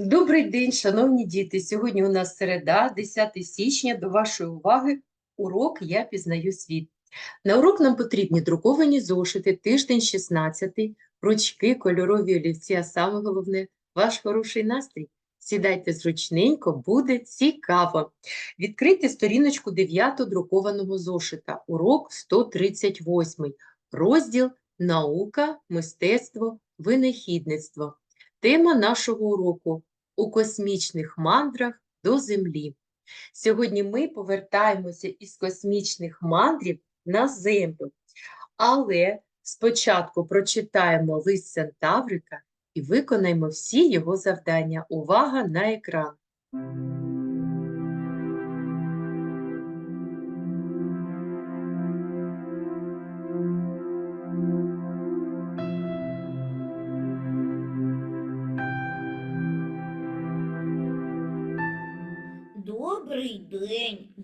Добрий день, шановні діти. Сьогодні у нас середа, 10 січня. До вашої уваги урок Я пізнаю світ. На урок нам потрібні друковані зошити, тиждень 16, ручки, кольорові олівці, а саме головне ваш хороший настрій. Сідайте зручненько, буде цікаво. Відкрийте сторіночку 9 друкованого зошита, урок 138, розділ Наука, мистецтво, винахідництво. Тема нашого уроку у космічних мандрах до Землі. Сьогодні ми повертаємося із космічних мандрів на Землю. Але спочатку прочитаємо лист Сантаврика і виконаємо всі його завдання. Увага на екран.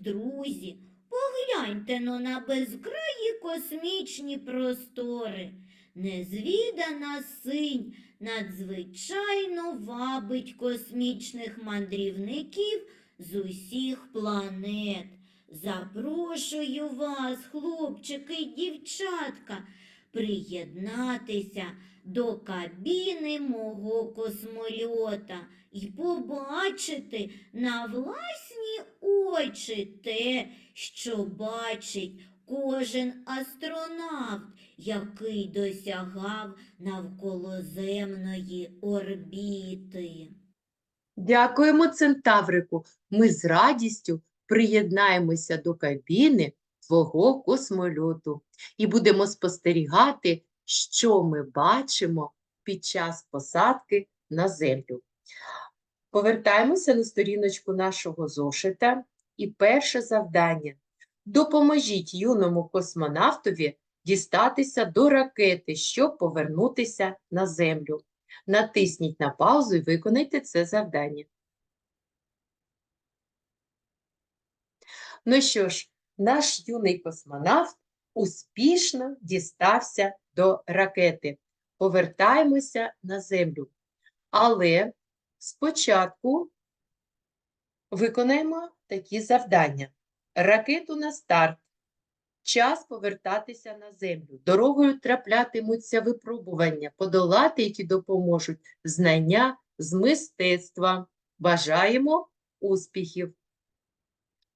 Друзі. Погляньте но на безкраї космічні простори. Незвідана синь надзвичайно вабить космічних мандрівників з усіх планет. Запрошую вас, хлопчики і дівчатка, приєднатися до кабіни мого космольота і побачити на власні очі те, що бачить кожен астронавт, який досягав навколоземної орбіти. Дякуємо Центаврику. Ми з радістю приєднаємося до кабіни твого космольоту і будемо спостерігати, що ми бачимо під час посадки на землю. Повертаємося на сторіночку нашого зошита. І перше завдання. Допоможіть юному космонавтові дістатися до ракети, щоб повернутися на землю. Натисніть на паузу і виконайте це завдання. Ну що ж, наш юний космонавт успішно дістався до ракети. Повертаємося на землю. Але спочатку виконаємо такі завдання. Ракету на старт. Час повертатися на землю. Дорогою траплятимуться випробування, подолати, які допоможуть знання з мистецтва. Бажаємо успіхів.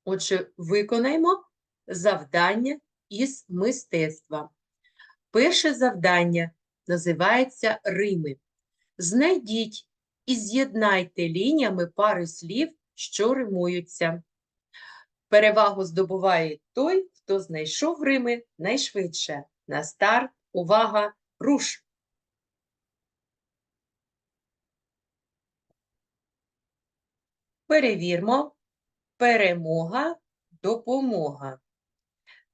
Отже, виконаємо завдання із мистецтва. Перше завдання називається Рими. Знайдіть і з'єднайте лініями пари слів, що римуються. Перевагу здобуває той, хто знайшов Рими найшвидше. На старт, увага, руш! Перевірмо. Перемога, допомога.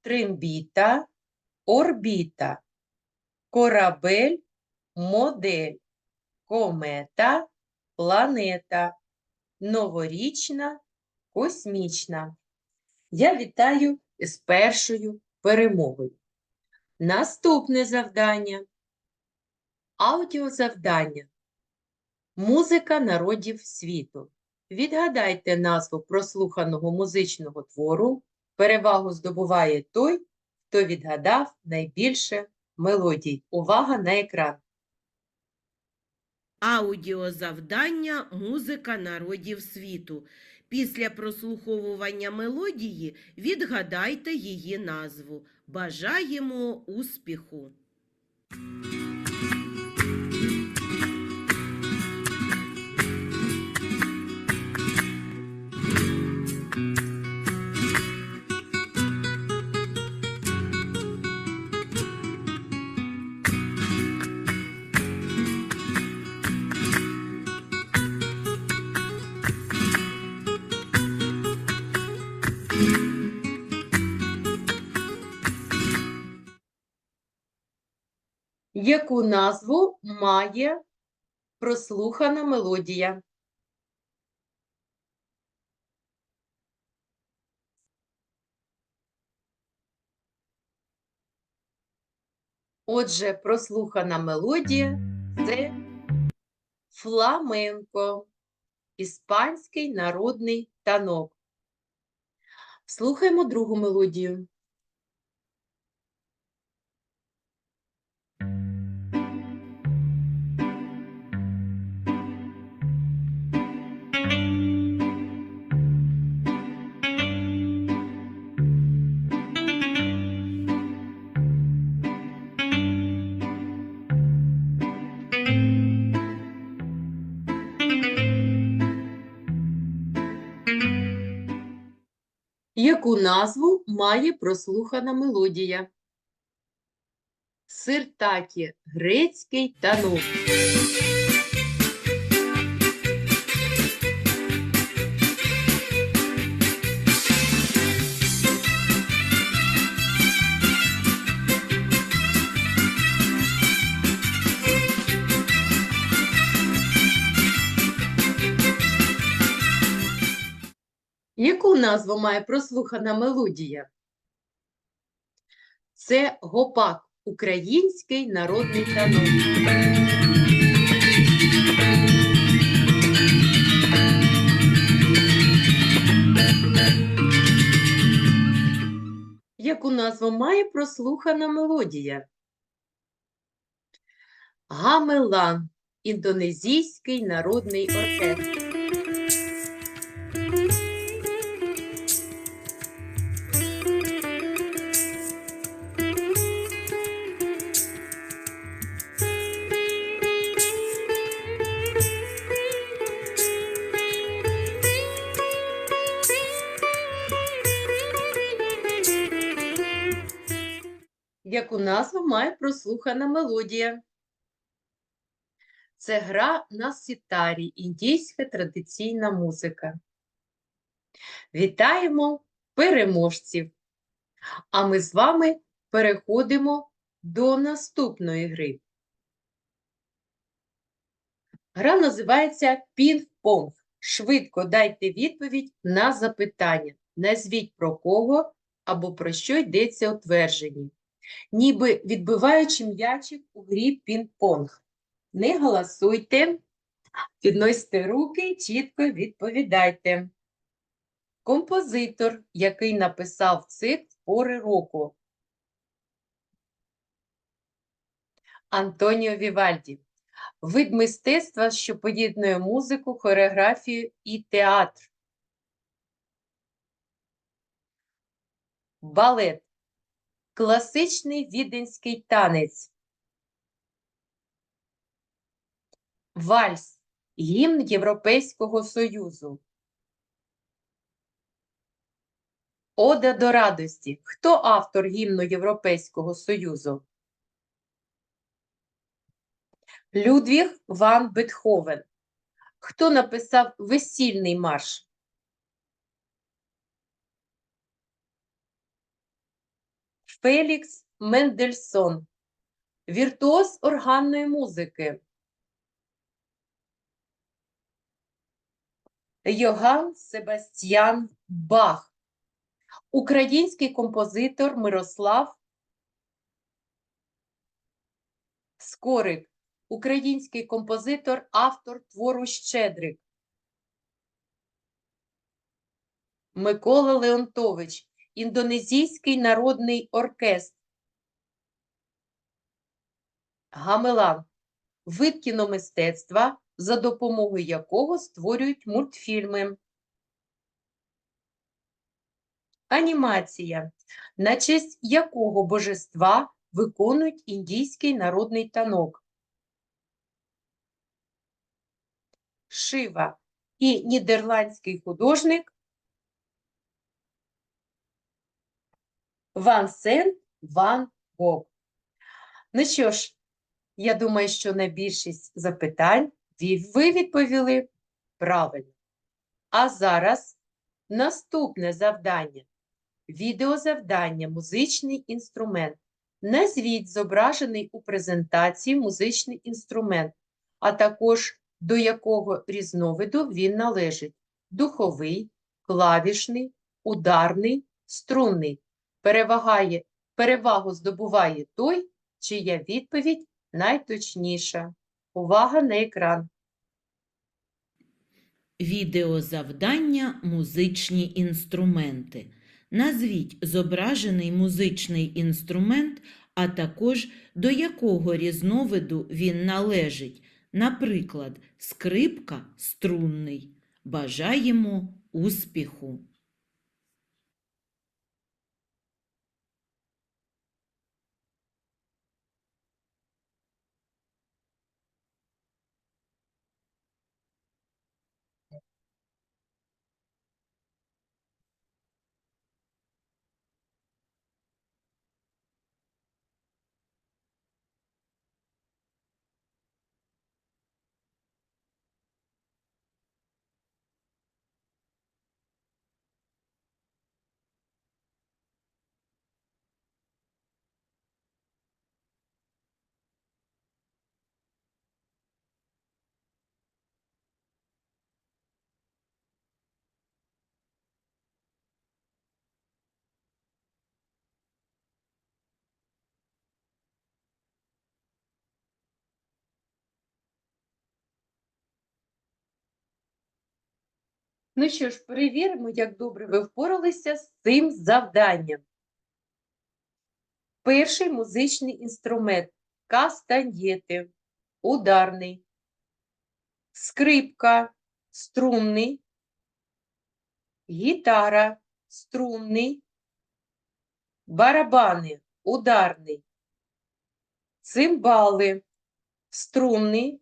Трембіта, орбіта. Корабель, модель. Комета, планета. Новорічна, космічна. Я вітаю з першою перемогою. Наступне завдання. Аудіозавдання. Музика народів світу. Відгадайте назву прослуханого музичного твору. Перевагу здобуває той, хто відгадав найбільше мелодій. Увага на екран. Аудіозавдання Музика народів світу. Після прослуховування мелодії відгадайте її назву. Бажаємо успіху! Яку назву має прослухана мелодія? Отже, прослухана мелодія це фламенко. іспанський народний танок. Слухаємо другу мелодію. Яку назву має прослухана мелодія? Сиртакі, грецький танок. Яку назву має прослухана мелодія? Це гопак, український народний танок. Яку назву має прослухана мелодія? Гамелан, індонезійський народний оркестр. Яку назву має прослухана мелодія? Це гра на сітарі, індійська традиційна музика. Вітаємо переможців! А ми з вами переходимо до наступної гри. Гра називається Пінг-понг. Швидко дайте відповідь на запитання. Назвіть про кого або про що йдеться у твердженні ніби відбиваючи м'ячик у грі пінг-понг. Не голосуйте, підносьте руки, чітко відповідайте. Композитор, який написав цикл пори року. Антоніо Вівальді. Вид мистецтва, що поєднує музику, хореографію і театр. Балет. Класичний віденський танець. Вальс. Гімн Європейського Союзу. Ода до радості. Хто автор гімну Європейського Союзу? Людвіг ван Бетховен. Хто написав весільний марш? Фелікс Мендельсон, віртуоз органної музики. Йоган Себастьян Бах, український композитор Мирослав Скорик, український композитор, автор твору Щедрик. Микола Леонтович, індонезійський народний оркестр. Гамелан вид кіномистецтва, за допомогою якого створюють мультфільми. Анімація, на честь якого божества виконують індійський народний танок. Шива і нідерландський художник Ван Сен Ван Гог. Ну що ж, я думаю, що на більшість запитань ви відповіли правильно. А зараз наступне завдання. Відеозавдання музичний інструмент. Назвіть зображений у презентації музичний інструмент, а також до якого різновиду він належить: духовий, клавішний, ударний, струнний. Перевагає, перевагу здобуває той, чия відповідь найточніша. Увага на екран. Відеозавдання музичні інструменти. Назвіть зображений музичний інструмент, а також до якого різновиду він належить. Наприклад, скрипка струнний. Бажаємо успіху! Ну що ж, перевіримо, як добре ви впоралися з цим завданням. Перший музичний інструмент кастаньєти, ударний, скрипка, струнний, гітара, струнний, барабани, ударний, цимбали, струнний,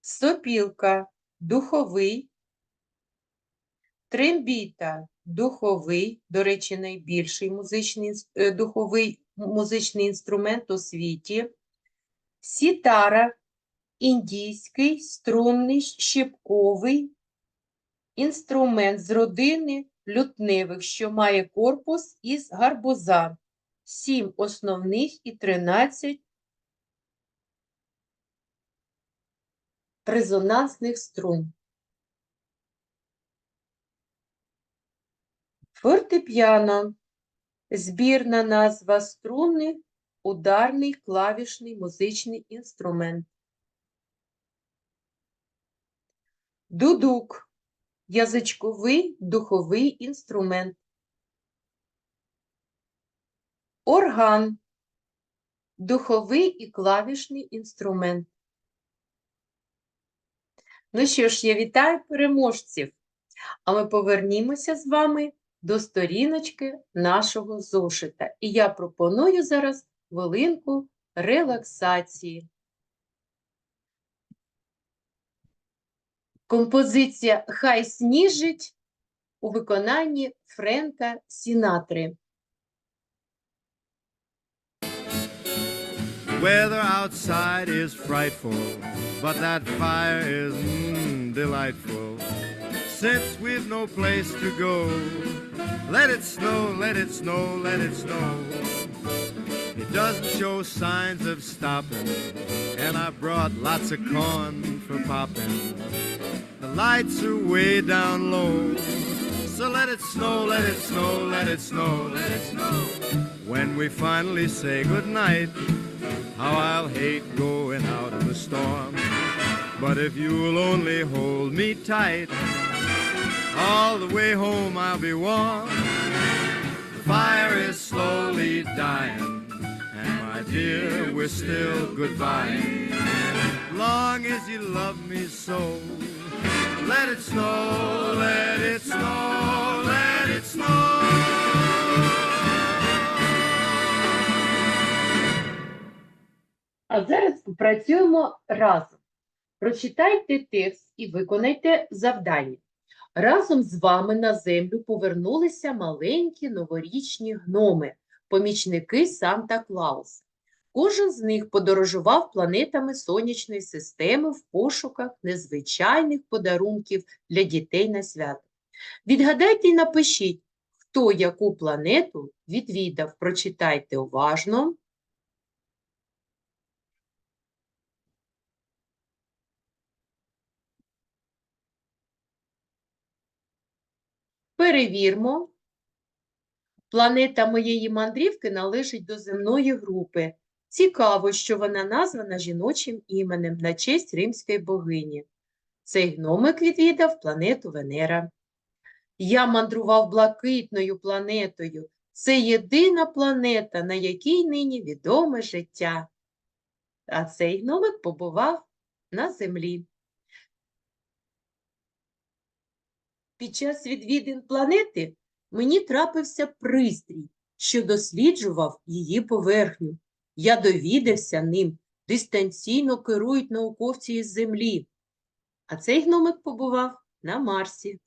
сопілка, духовий, трембіта, духовий, до речі, найбільший музичний, е, духовий музичний інструмент у світі, сітара, індійський, струнний, щіпковий інструмент з родини лютневих, що має корпус із гарбуза, 7 основних і 13 резонансних струн. Фортепіано. Збірна назва струнний, ударний, клавішний музичний інструмент. Дудук. Язичковий духовий інструмент. Орган. Духовий і клавішний інструмент. Ну що ж, я вітаю переможців. А ми повернімося з вами до сторіночки нашого зошита. І я пропоную зараз хвилинку релаксації. Композиція Хай сніжить у виконанні Френка Сінатри. Weather outside is frightful, but that fire is mm, delightful. Since we've no place to go, let it snow, let it snow, let it snow. It doesn't show signs of stopping, and I brought lots of corn for popping. The lights are way down low, so let it snow, let it snow, let it snow, let it snow. When we finally say goodnight, how I'll hate going out in the storm. But if you'll only hold me tight, all the way home I'll be warm. The fire is slowly dying, and my dear, we're still goodbye. Long as you love me so, let it snow, let it snow, let it snow. А зараз попрацюємо разом. Прочитайте текст і виконайте завдання. Разом з вами на землю повернулися маленькі новорічні гноми, помічники Санта-Клауса. Кожен з них подорожував планетами сонячної системи в пошуках незвичайних подарунків для дітей на свято. Відгадайте і напишіть, хто яку планету відвідав. Прочитайте уважно. Перевірмо. Планета моєї мандрівки належить до земної групи. Цікаво, що вона названа жіночим іменем на честь римської богині. Цей гномик відвідав планету Венера. Я мандрував блакитною планетою. Це єдина планета, на якій нині відоме життя. А цей гномик побував на Землі. Під час відвідин планети мені трапився пристрій, що досліджував її поверхню. Я довідався ним, дистанційно керують науковці із Землі. А цей гномик побував на Марсі.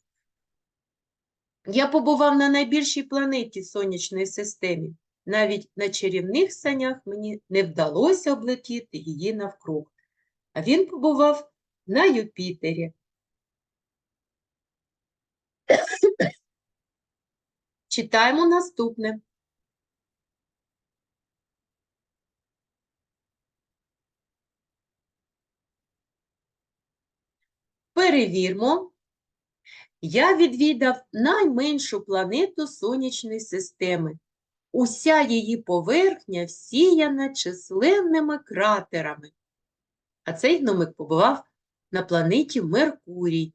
Я побував на найбільшій планеті Сонячної системи. Навіть на чарівних санях мені не вдалося облетіти її навкруг. А він побував на Юпітері. Читаємо наступне. Перевірмо. Я відвідав найменшу планету Сонячної системи. Уся її поверхня всіяна численними кратерами. А цей гномик побував на планеті Меркурій.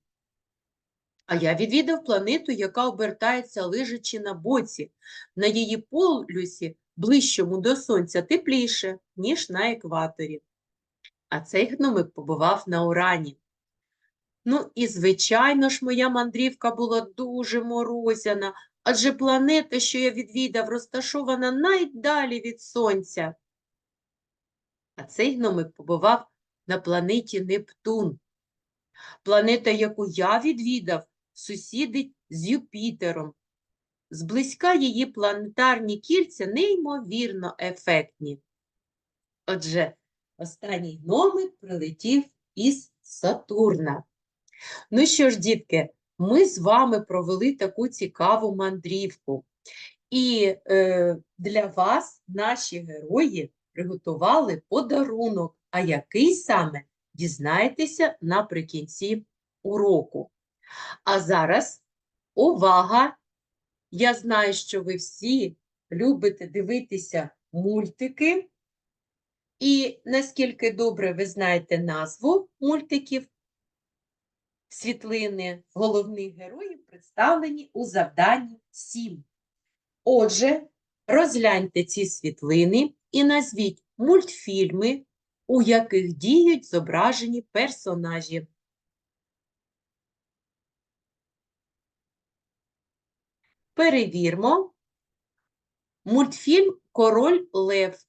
А я відвідав планету, яка обертається лежачи на боці. На її полюсі, ближчому до Сонця, тепліше, ніж на екваторі. А цей гномик побував на Урані. Ну і, звичайно ж, моя мандрівка була дуже морозяна, адже планета, що я відвідав, розташована найдалі від Сонця. А цей гномик побував на планеті Нептун. Планета, яку я відвідав, сусідить з Юпітером. Зблизька її планетарні кільця неймовірно ефектні. Отже, останній гномик прилетів із Сатурна. Ну що ж, дітки, ми з вами провели таку цікаву мандрівку. І е, для вас наші герої приготували подарунок, а який саме дізнаєтеся наприкінці уроку. А зараз увага! Я знаю, що ви всі любите дивитися мультики. І наскільки добре ви знаєте назву мультиків, світлини головних героїв представлені у завданні 7. Отже, розгляньте ці світлини і назвіть мультфільми, у яких діють зображені персонажі. Перевірмо. Мультфільм Король Лев.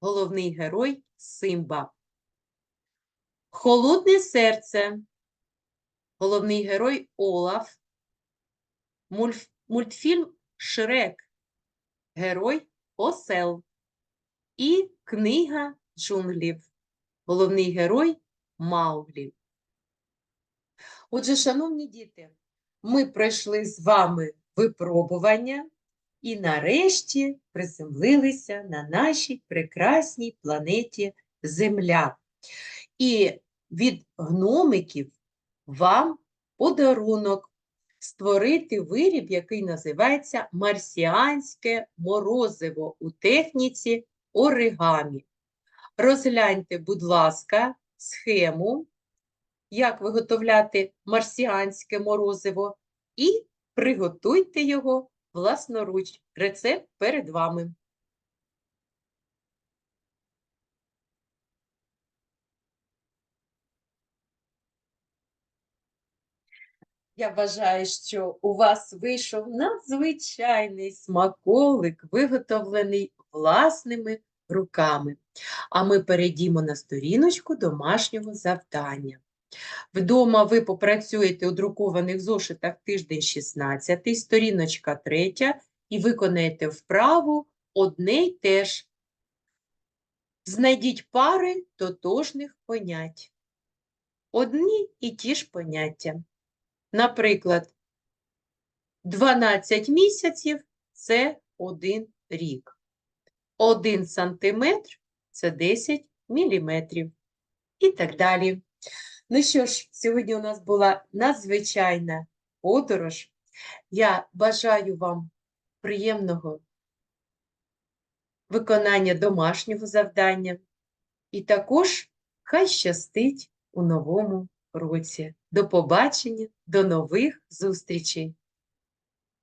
Головний герой Симба. Холодне серце. Головний герой Олаф. Мультфільм Шрек. Герой Осел. І книга джунглів. Головний герой Мауглі. Отже, шановні діти, ми пройшли з вами випробування і нарешті приземлилися на нашій прекрасній планеті Земля. І від гномиків вам подарунок створити виріб, який називається марсіанське морозиво у техніці оригамі. Розгляньте, будь ласка, схему, як виготовляти марсіанське морозиво, і приготуйте його власноруч. Рецепт перед вами. Я вважаю, що у вас вийшов надзвичайний смаколик, виготовлений власними руками. А ми перейдімо на сторіночку домашнього завдання. Вдома ви попрацюєте у друкованих зошитах тиждень 16, сторіночка 3, і виконаєте вправу одне й те ж. Знайдіть пари тотожних понять. Одні і ті ж поняття. Наприклад, 12 місяців це 1 рік. 1 сантиметр це 10 міліметрів. І так далі. Ну що ж, сьогодні у нас була надзвичайна подорож. Я бажаю вам приємного виконання домашнього завдання. І також хай щастить у новому році. До побачення, до нових зустрічей!